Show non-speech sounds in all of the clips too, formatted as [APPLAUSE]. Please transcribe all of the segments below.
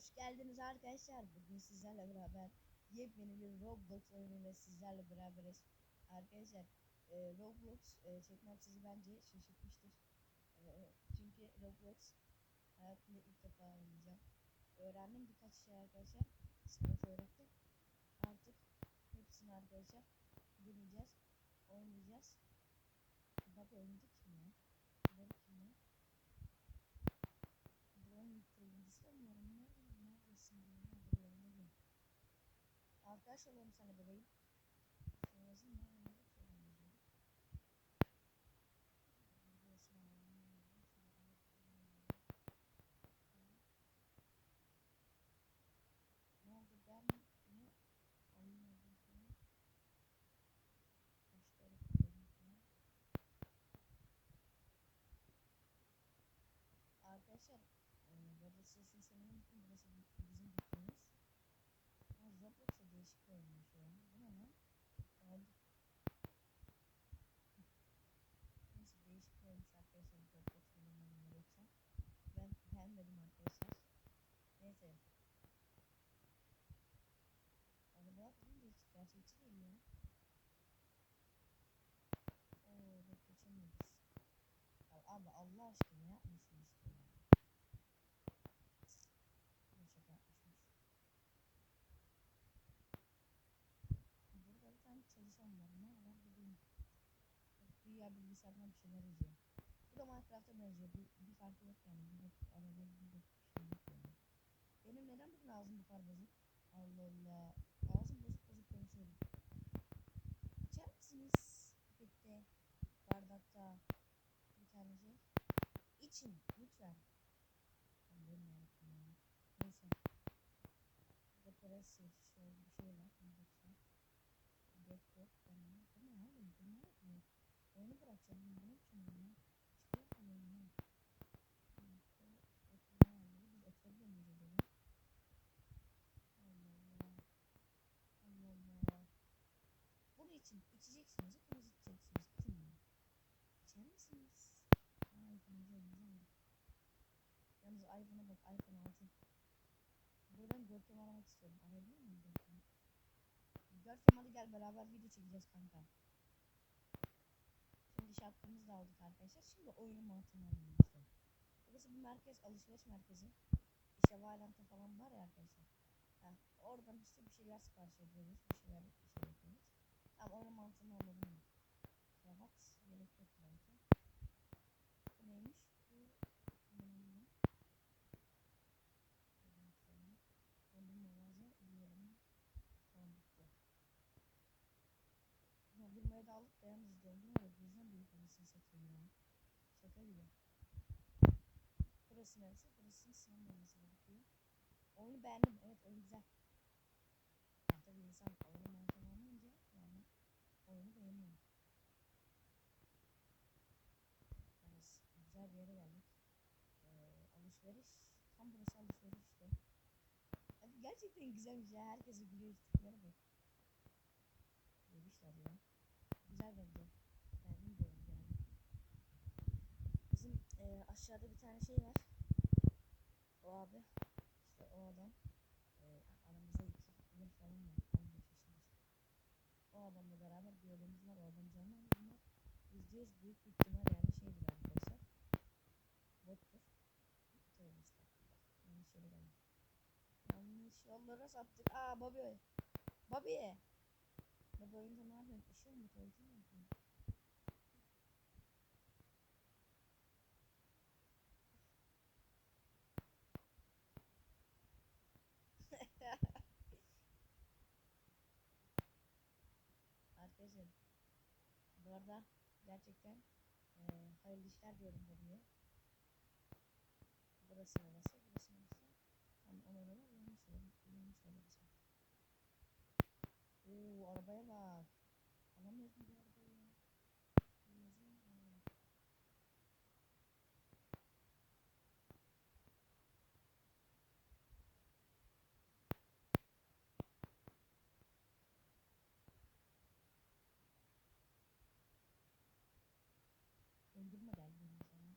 Hoş geldiniz arkadaşlar. Bugün sizlerle beraber yepyeni bir Roblox oyunuyla sizlerle beraberiz. Arkadaşlar e, Roblox e, çekmem sizi bence şaşırtmıştır. E, çünkü Roblox hayatımda ilk defa oynayacağım. Öğrendim birkaç şey arkadaşlar. Sınıf öğretti. Artık hepsini arkadaşlar deneyeceğiz. Oynayacağız. Bak oynadık ya? Bak ya? Buranın yıkılıntısı da mı Arkadaşlar benim sana. Sesini söylemeyi unuttum. Burası bi- bizim dükkanımız. Ama Roblox'a değişik bir oyunmuş ya. Bu ne lan? Aldık. Neyse değişik oyunmuş arkadaşlar. Roblox oynamaya yoksa. Ben beğenmedim arkadaşlar. Neyse. Arabalar falan değişik. Gerçekçi değil ya. Oo bak geçemiyoruz. Abi Allah aşkına yapmasın işte ya. Bu şaka yapmışmış. Burada bir tane çalışan var. Ne var bulayım. Güya bilgisayardan bir şeyler yazıyor. Bu da Minecraft'a benziyor. Bir, bir farkı yok yani. Bir bok, arada bir bir şey. Benim neden bugün ağzım bu kadar bozuk? Allah Allah. Ağzım bozuk bozuk konuşuyorum. İçer misiniz? Pipette, bardakta, bir tane şey. İçin lütfen. Yarabbim ya. Neyse. Peresi şöyle bir şey var. Bunu bakacağım. Yok yok. Tamam. Bu ne ne? Oyunu bırakacağım. Bunu için ya. Çıkıyor. Bunu için içeceksiniz. Hepiniz içeceksiniz. Bunu. İçer misiniz? İPhone'umuzu elimize aldık. Yalnız iPhone'a bak. iPhone 6. Buradan Görkem aramak istiyorum. Arayabilir miyim Görkem'i? Görkem hadi gel beraber video çekeceğiz kanka. Şapkamızı da aldık arkadaşlar. Şimdi oyunun mantığını işte. Burası bir merkez, alışveriş merkezi. İşte Valorant'ta falan var ya arkadaşlar. Ha, oradan işte bir şeyler sipariş ediyoruz. Bir şeyler, bir şey yapıyoruz. Tamam oyunun mantığını anladım. Kravat gerek yok belki. Bu neymiş? Bu hmm. Ondan sonra dondurma varsa yiyelim. Tamam bitti. Dondurmayı da aldık da yalnız dondurma da bizden büyük anasını satayım ya. Şaka gibi. Burası neresi? Burası sinema olması gerekiyor. Oyunu beğendim. Evet oyun güzel. Yani tabii insan oyunu mantığını anlayınca yani oyunu beğeniyor. Evet, güzel bir yere geldik. Ee, alışveriş. Tam burası alışveriş işte. Abi gerçekten güzelmiş ya. Herkese gülüyor tiplere bak. Yemişler ya. Güzel bence. Beğendim diyorum yani. Bizim e, aşağıda bir tane şey var. O abi. işte o adam. E, aramızda iki yıl falan var. 15 yaşında. O adamla beraber bir yolumuz var. O adam canlı ama bunlar yüz büyük bir ihtimal yani şeydir arkadaşlar. Bottur. Tövbe estağfurullah. Yanlış yere. Yanlış yollara saptık. Aa Bobby. Bobby. Bobby oyunda ne yapıyorsun? Işıl mı? Tuvalete mi? Arkadaşlar bu arada gerçekten eee hayırlı işler diyorum Bobby'ye. Burası neresi? Burası neresi? Tam ona göre yanlış söyledim. Yanlış söyledim. Oo arabaya bak. Alamıyoruz mu bu arabayı ya? Yazın. Aa. Dondurma geldi benim sana.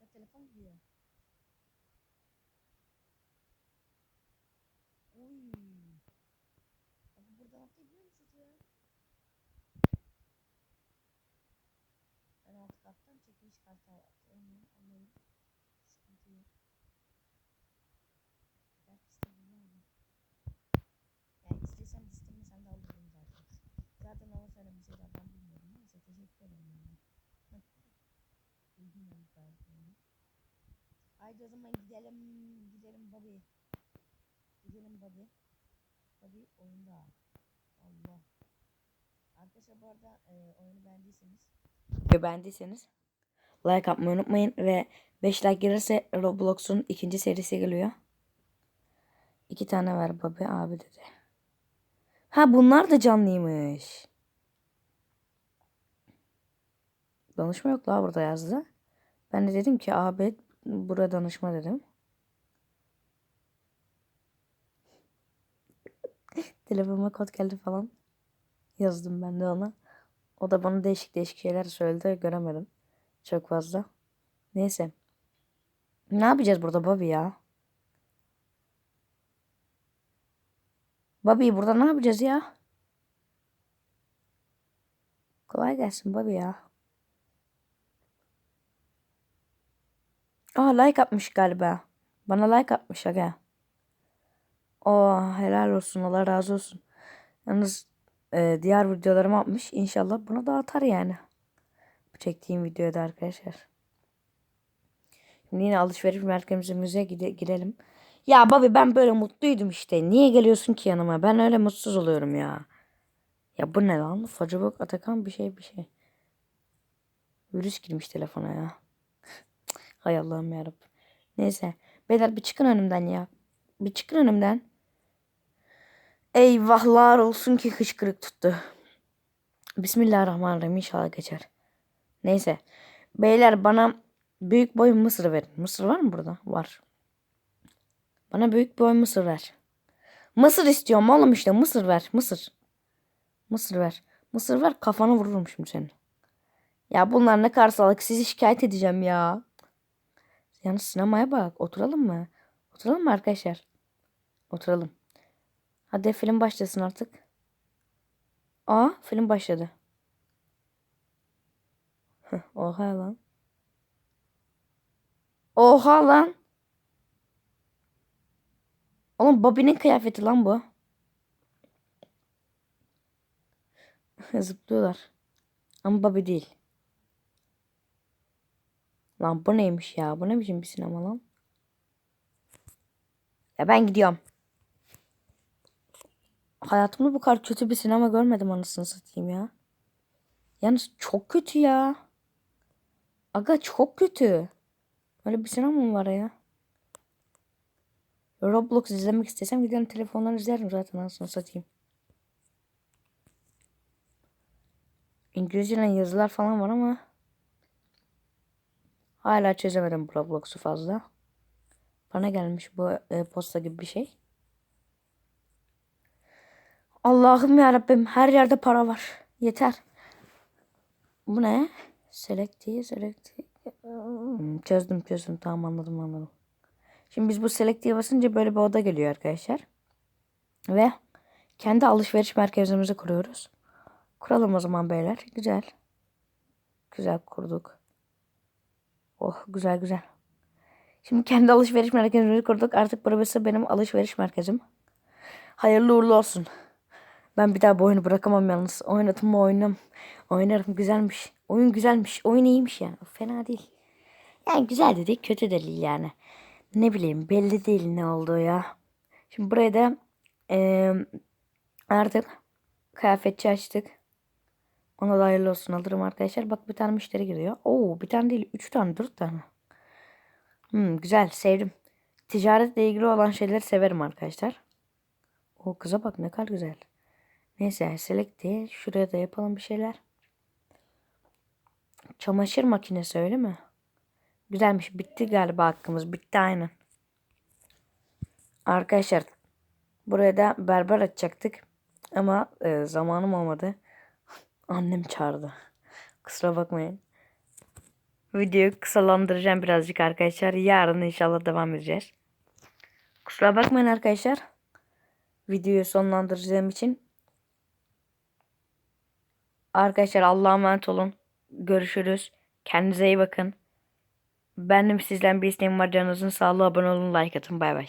Bak telefon gidiyor. Oy. Abi buradan atlayabiliyor musunuz ya? Ben alt kattan çekiliş kartı alayım. Alayım. Sıkıntı yok. Belki istedim Yani istesem istemesem de alırım zaten. Zaten ama söylemeseydi ben bilmiyorum. Neyse teşekkür ederim. Yani. [LAUGHS] Gayet yani. Haydi o zaman gidelim. Gidelim Bobby. Gidelim Bobby. Bobby oyunda. Allah. Arkadaşlar bu arada e, oyunu beğendiyseniz beğendiyseniz like atmayı unutmayın ve 5 like gelirse Roblox'un ikinci serisi geliyor. İki tane ver Bobby abi dedi. Ha bunlar da canlıymış. Danışma yok la burada yazdı. Ben de dedim ki abi burada danışma dedim. [LAUGHS] Telefonuma kod geldi falan. Yazdım ben de ona. O da bana değişik değişik şeyler söyledi. Göremedim. Çok fazla. Neyse. Ne yapacağız burada Bobby ya? Bobby burada ne yapacağız ya? Kolay gelsin Bobby ya. Aa like atmış galiba. Bana like atmış aga. Oo helal olsun Allah razı olsun. Yalnız e, diğer videolarımı atmış. İnşallah bunu da atar yani. Bu çektiğim videoya da arkadaşlar. Şimdi yine alışveriş merkezimize gide girelim. Ya Bobby ben böyle mutluydum işte. Niye geliyorsun ki yanıma? Ben öyle mutsuz oluyorum ya. Ya bu ne lan? Facabok Atakan bir şey bir şey. Virüs girmiş telefona ya. Hay Allah'ım yarabbim. Neyse. Beyler bir çıkın önümden ya. Bir çıkın önümden. Eyvahlar olsun ki hıçkırık tuttu. Bismillahirrahmanirrahim inşallah geçer. Neyse. Beyler bana büyük boy mısır verin. Mısır var mı burada? Var. Bana büyük boy mısır ver. Mısır istiyorum oğlum işte mısır ver. Mısır. Mısır ver. Mısır ver kafana vururum şimdi seni. Ya bunlar ne kadar salak. Sizi şikayet edeceğim ya. Yalnız sinemaya bak. Oturalım mı? Oturalım mı arkadaşlar? Oturalım. Hadi film başlasın artık. Aa film başladı. Oha lan. Oha lan. Oğlum Bobby'nin kıyafeti lan bu. Zıplıyorlar. Ama Bobby değil. Lan bu neymiş ya? Bu ne biçim bir sinema lan? Ya ben gidiyorum. Hayatımda bu kadar kötü bir sinema görmedim anasını satayım ya. Yalnız çok kötü ya. Aga çok kötü. Böyle bir sinema mı var ya? Roblox izlemek istesem giderim telefondan izlerim zaten anasını satayım. İngilizce yazılar falan var ama hala çözemedim bu Roblox'u fazla. Bana gelmiş bu e, posta gibi bir şey. Allah'ım ya Rabbim her yerde para var. Yeter. Bu ne? Select diye select. Hmm, çözdüm çözdüm tamam anladım anladım. Şimdi biz bu select diye basınca böyle bir oda geliyor arkadaşlar. Ve kendi alışveriş merkezimizi kuruyoruz. Kuralım o zaman beyler. Güzel. Güzel kurduk. Oh güzel güzel. Şimdi kendi alışveriş merkezimizi kurduk. Artık burası benim alışveriş merkezim. Hayırlı uğurlu olsun. Ben bir daha bu oyunu bırakamam yalnız. Oynadım mı oynam. Oynarım güzelmiş. Oyun güzelmiş. Oyun iyiymiş yani. Fena değil. Yani güzel de değil kötü de değil yani. Ne bileyim belli değil ne olduğu ya. Şimdi buraya da eee, artık kıyafetçi açtık. Ona da hayırlı olsun alırım arkadaşlar. Bak bir tane müşteri giriyor. Oo bir tane değil. Üç tane dört tane. Hmm, güzel sevdim. Ticaretle ilgili olan şeyleri severim arkadaşlar. O kıza bak ne kadar güzel. Neyse select diye şuraya da yapalım bir şeyler. Çamaşır makinesi öyle mi? Güzelmiş. Bitti galiba hakkımız. Bitti aynen. Arkadaşlar buraya da berber açacaktık. Ama e, zamanım olmadı. Annem çağırdı. Kusura bakmayın. videoyu kısalandıracağım birazcık arkadaşlar. Yarın inşallah devam edeceğiz. Kusura bakmayın arkadaşlar. Videoyu sonlandıracağım için. Arkadaşlar Allah'a emanet olun. Görüşürüz. Kendinize iyi bakın. Benim sizden bir isteğim var. Canınızın sağlığı abone olun. Like atın. Bay bay.